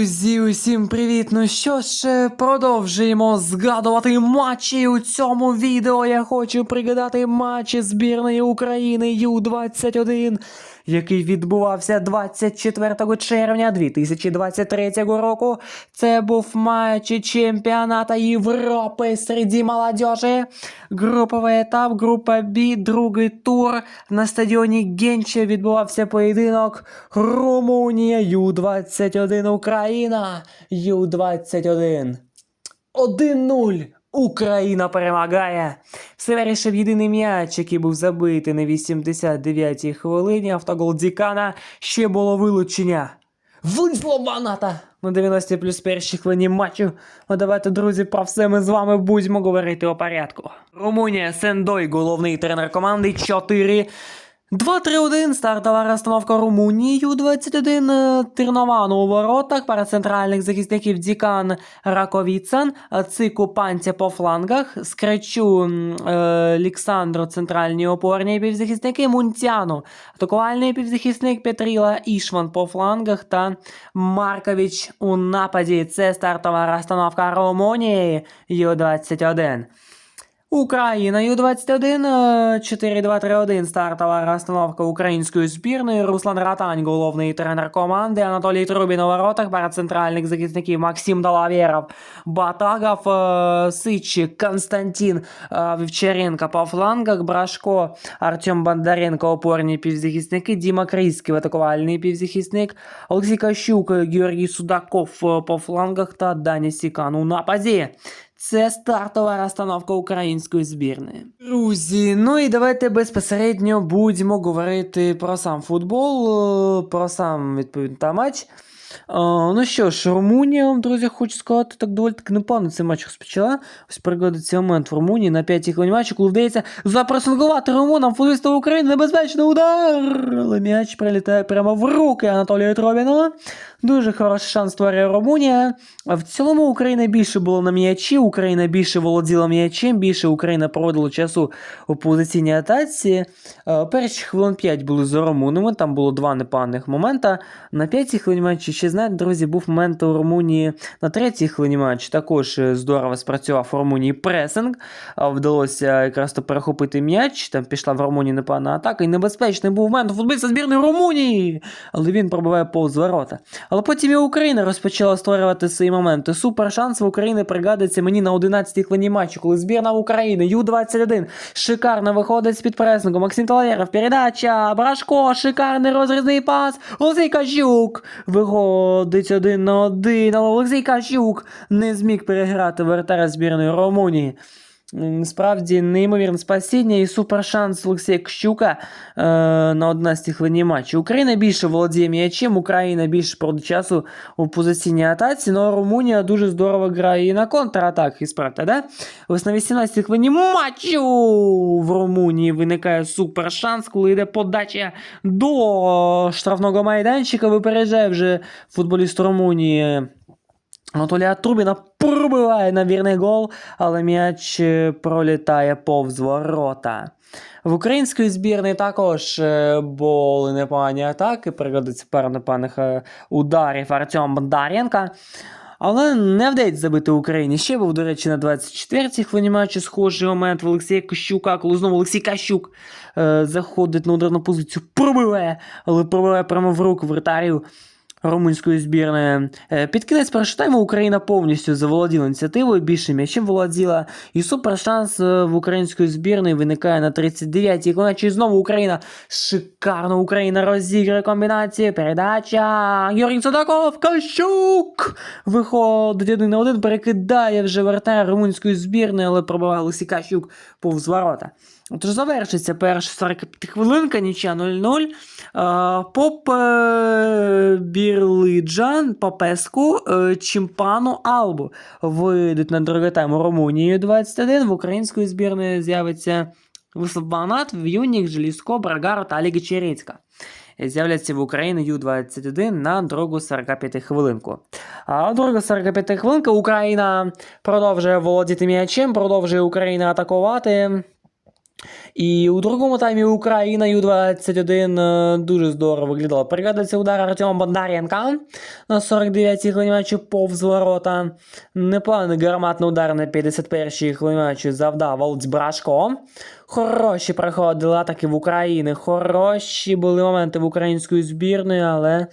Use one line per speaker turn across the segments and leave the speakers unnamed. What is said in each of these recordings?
Друзі, усім привіт! Ну що ж, е, продовжуємо згадувати матчі. У цьому відео я хочу пригадати матчі збірної України Ю-21, який відбувався 24 червня 2023 року. Це був матч чемпіоната Європи серед молодежі. Груповий етап, група Б, другий тур. На стадіоні Генче відбувався поєдинок Румунія Ю-21 Україна Ю-21. 1-0. Україна перемагає. Все вирішив єдиний м'яч, який був забитий на 89-й хвилині. Автогол Дікана ще було вилучення. Вийшло Ваната на 90 плюс першій хвилині матчу. Ну давайте, друзі, про все ми з вами будемо говорити у порядку. Румунія Сендой, головний тренер команди 4. 2-3-1, стартова розстановка Румунії Ю-21, е, Тирнован у воротах, пара центральних захисників Дікан Раковіцан, е, Цику Панця по флангах, Скречу е, центральні опорні півзахисники, Мунтяну, атакувальний півзахисник Петріла Ішван по флангах та Маркович у нападі. Це стартова розстановка Румунії Ю-21. Україна Ю-21, е, 4-2-3-1 стартова розстановка української збірної. Руслан Ратань, головний тренер команди. Анатолій Трубін у воротах, пара центральних захисників Максим Долавєров, Батагов, е, Сич, Константин е, Вівчаренко по флангах, Брашко, Артем Бондаренко, опорні півзахисники, Діма Крійський, атакувальний півзахисник, Олексій Кащук, Георгій Судаков е, по флангах та Даня Сікан у нападі. Це стартова розстановка української збірної. Друзі, ну і давайте безпосередньо будемо говорити про сам футбол, е, про сам відповідно та матч. Ну що ж, Румунія, вам, друзі, хочу сказати, так доволі таки непогано цей матч розпочала. Ось пригадується цей момент в Румунії на п'ятій хвилині матчу, коли вдається запресингувати румунам футболістів України небезпечний удар. Але м'яч прилітає прямо в руки Анатолія Тробіна. Дуже хороший шанс створює Румунія. В цілому Україна більше була на м'ячі, Україна більше володіла м'ячем, більше Україна проводила часу у позиційній атаці. Перші хвилин 5 були за румунами, там було два непоганих момента. На п'ятій хвилині матчі ще знаєте, друзі, був момент у Румунії на третій хвилині матчі. Також здорово спрацював у Румунії пресинг. Вдалося якраз то перехопити м'яч. Там пішла в Румунії непогана атака. І небезпечний був момент у футболіста збірної Румунії. Але він пробиває повз ворота. Але потім і Україна розпочала створювати свої моменти. Супер шанс в Україні пригадується мені на 11-й хвилині матчу, коли збірна України Ю-21 шикарно виходить з-під пресингу. Максим Талаєров, передача, Брашко, шикарний розрізний пас. Олексій Кащук виходить один на один, але Олексій Кащук не зміг переграти вратаря збірної Румунії. М, Справді неймовірне спасіння і супер шанс Олексія Кщука е, на 11 хвилині матчу. Україна більше володіє м'ячем, Україна більше проводить часу у позиційній атаці, але Румунія дуже здорово грає і на контратаках, і справді, да? Ось на 18 хвилині матчу в Румунії виникає супер шанс, коли йде подача до штрафного майданчика, випереджає вже футболіст Румунії. Анатолія Трубіна пробиває на вірний гол, але м'яч е, пролітає повз ворота. В української збірної також е, були непогані атаки, пригодиться пара непоганих ударів Артем Бондаренка. Але не вдається забити Україні. Ще був, до речі, на 24-й хвилині матчу схожий момент в Олексія Кощука, коли знову Олексій Кащук е, заходить на ударну позицію, пробиває, але пробиває прямо в руку вратарю румунської збірної. Е, Під кінець першого тайму Україна повністю заволоділа ініціативою, більше м'ячем володіла. І супер шанс е, в української збірної виникає на 39-й хвилині. І знову Україна. Шикарно Україна розіграє комбінацію. Передача. Георгій Судаков. Кащук. Виходить один на один, перекидає вже вратаря румунської збірної, але пробиває Олексій Кащук повз ворота. Отож завершиться перша 45 хвилинка, нічия 0-0. Е, Поп е, Бірлиджан, Попеску, е, Чімпану, Албу вийдуть на другий тайм Румунії 21. В української збірної з'явиться Вислав Банат, В'юнік, Желізко, Брагар та Ліга Черецька. З'являться в Україні Ю-21 на другу 45 хвилинку. А друга 45 хвилинка Україна продовжує володіти м'ячем, продовжує Україна атакувати. І у другому таймі Україна Ю-21 е, дуже здорово виглядала. Пригадується удар Артема Бондаренка на 49-й хвилині матчу повз ворота. Непоганий гарматний удар на 51-й хвилині завдав Володь Брашко. Хороші проходили атаки в Україні, хороші були моменти в української збірної, але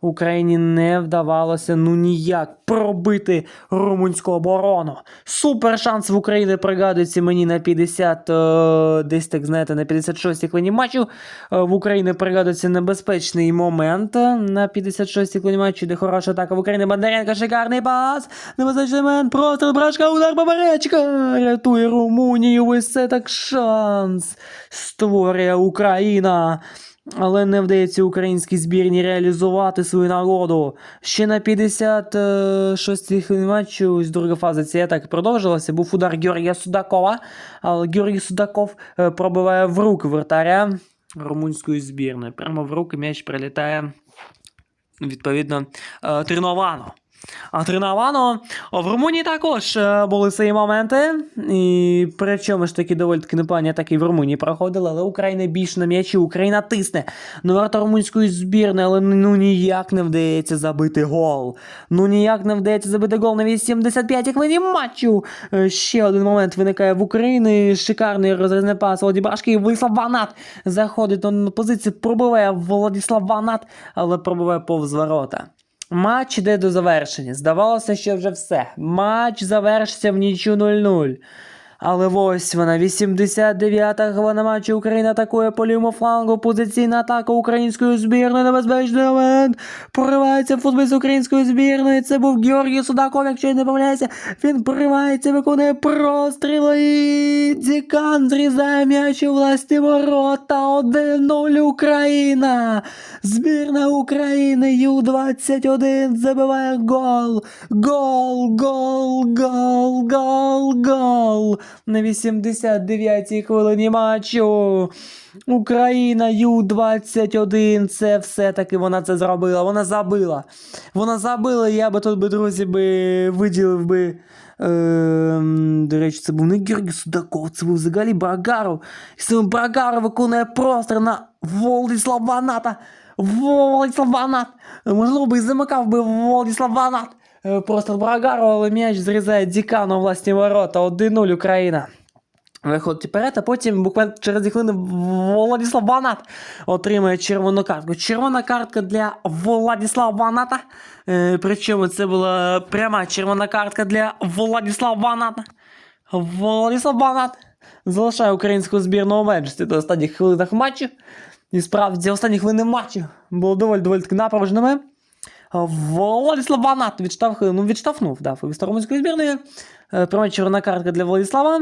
Україні не вдавалося ну ніяк пробити румунську оборону. Супер шанс в Україні пригадується мені на 50, е, десь так знаєте, на 56-й хвилині матчу. Е, в Україні пригадується небезпечний момент на 56-й хвилині матчу, де хороша атака в Україні. Бондаренко, шикарний пас. Небезпечний момент, просто брашка, удар поперечка. Рятує Румунію, ось це так шанс. Створює Україна. Але не вдається українській збірні реалізувати свою нагоду. Ще на 56-й хвилині матчу, ось друга фаза цієї атаки продовжилася. Був удар Георгія Судакова, але Георгій Судаков е, пробиває в руки вратаря румунської збірної. Прямо в руки м'яч прилітає відповідно е, Триновану в Румунії також е, були свої моменти. І причому ж таки доволі таки непогані атаки в Румунії проходили, але Україна більше на м'ячі, Україна тисне на ворота румунської збірної, але ну ніяк не вдається забити гол. Ну ніяк не вдається забити гол на 85-й хвилині матчу. Е, Ще один момент виникає в Україні. Шикарний розрізний пас Владібашки. Владислав Ванат заходить на позицію, пробиває Владислав Ванат, але пробиває повз ворота. Матч йде до завершення. Здавалося, що вже все. Матч завершиться в нічю 0-0. Але ось вона, 89-та хвилина матчу Україна атакує по лівому флангу. Позиційна атака української збірної. Небезпечний момент. Проривається футболіст української збірної. Це був Георгій Судаков, якщо я не помиляюся. Він проривається, виконує простріли. І Дікан зрізає м'яч у власні ворота. 1-0 Україна. Збірна України Ю-21 забиває гол. Гол, гол, гол, гол, гол. На 89-й хвилині матчу. Україна Ю-21. Це все-таки вона це зробила. Вона забила. Вона забила. Я би тут би, друзі, би виділив би. Ем, до речі, це був не Георгій Судаков, це був взагалі Брагаров. І саме Брагаров виконує простір на Володислав Ваната. Володислав Ванат. Можливо, би замикав би Володислав Ванат. Е, Просто Брагаров, але м'яч зрізає Дікану власні ворота. 1-0 Україна. Виходить вперед, а потім буквально через дві хвилини Владислав Ванат отримує червону картку. Червона картка для Владислава Ваната. Е, причому це була пряма червона картка для Владислава Ваната. Владислав Ванат залишає українську збірну у меншості до останніх хвилинах матчу. І справді останні хвилини матчу було доволі доволі напруженими. Владислав Ванат відштовхнув, ну, відштовхнув да, футболіста румунської збірної. Е, Пряма червона картка для Владислава.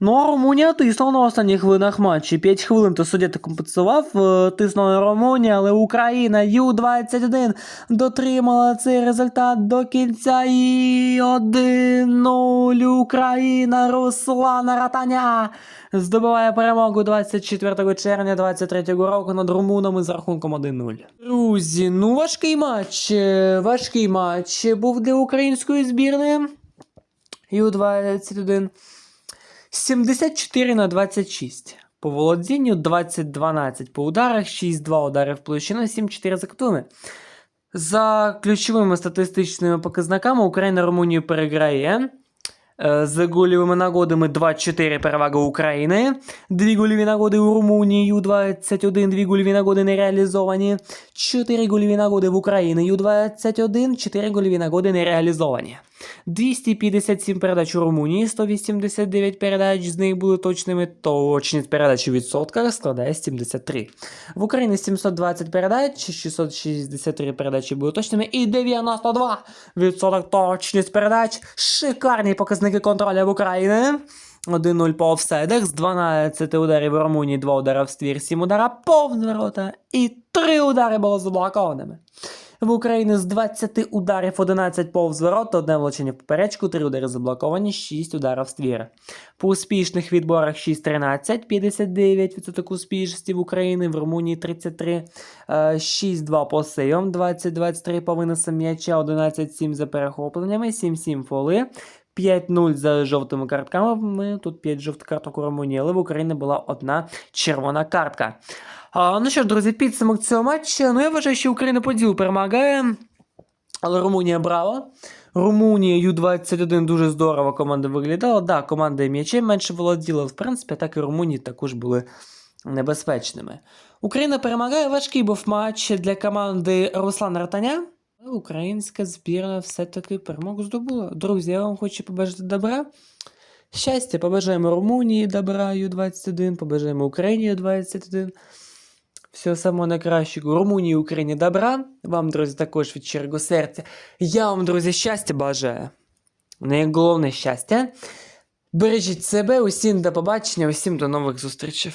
Ну а Румунія тиснула на останніх хвилинах матчі. 5 хвилин то суддя компенсував, е, тиснула Румунія, але Україна Ю-21 дотримала цей результат до кінця. І 1-0 Україна Руслана Ратаня здобуває перемогу 24 червня 23 року над румунами з рахунком 1-0. Друзі, ну важкий матч. е, Важкий матч був для української збірної. Ю-21. 74 на 26. По володінню 20-12. По ударах 6-2 удари в площину, 7-4 за кутами. За ключовими статистичними показниками Україна Румунію переграє. Е, З гольовими нагодами 2-4 перевага України. Дві гольові нагоди у Румунії Ю-21, дві гольові нагоди не реалізовані. 4 гольові нагоди в Україні Ю-21, 4 гольові нагоди не реалізовані. 257 передач у Румунії, 189 передач, з них були точними. Точність передач у відсотках складає 73. В Україні 720 передач, 663 передачі були точними і 92 відсоток точність передач. Шикарні показники контролю в Україні. 1-0 по офсайдах, з 12 ударів у Румунії, 2 удари в ствір, 7 удара повз ворота і 3 удари було заблокованими. В Україні з 20 ударів 11 повз ворота, одне влучення в поперечку, 3 удари заблоковані, 6 ударів ствір. По успішних відборах 6-13, 59% успішності в Україні, в Румунії 33, е, 6-2 по сейвам, 20-23 по виносам м'яча, 11-7 за перехопленнями, 7-7 фоли, 5-0 за жовтими картками. Ми тут 5 жовтих карток у Румунії, але в Україні була одна червона картка. А, ну що ж, друзі, підсумок цього матчу. Ну, я вважаю, що Україна по ділу перемагає. Але Румунія брала. Румунія Ю-21 дуже здорово команда виглядала. Да, команда м'ячем менше володіла. В принципі, так і Румунії також були небезпечними. Україна перемагає. Важкий був матч для команди Руслана Ратаня. Українська збірна все-таки перемогу здобула. Друзі, я вам хочу побажати добра. Щастя, побажаємо Румунії добра Ю-21, побажаємо Україні Ю-21. Всього самого найкращого Румунії, Україні добра. Вам, друзі, також від щирого серця. Я вам, друзі, щастя бажаю. Найголовне щастя. Бережіть себе, усім до побачення, усім до нових зустрічей.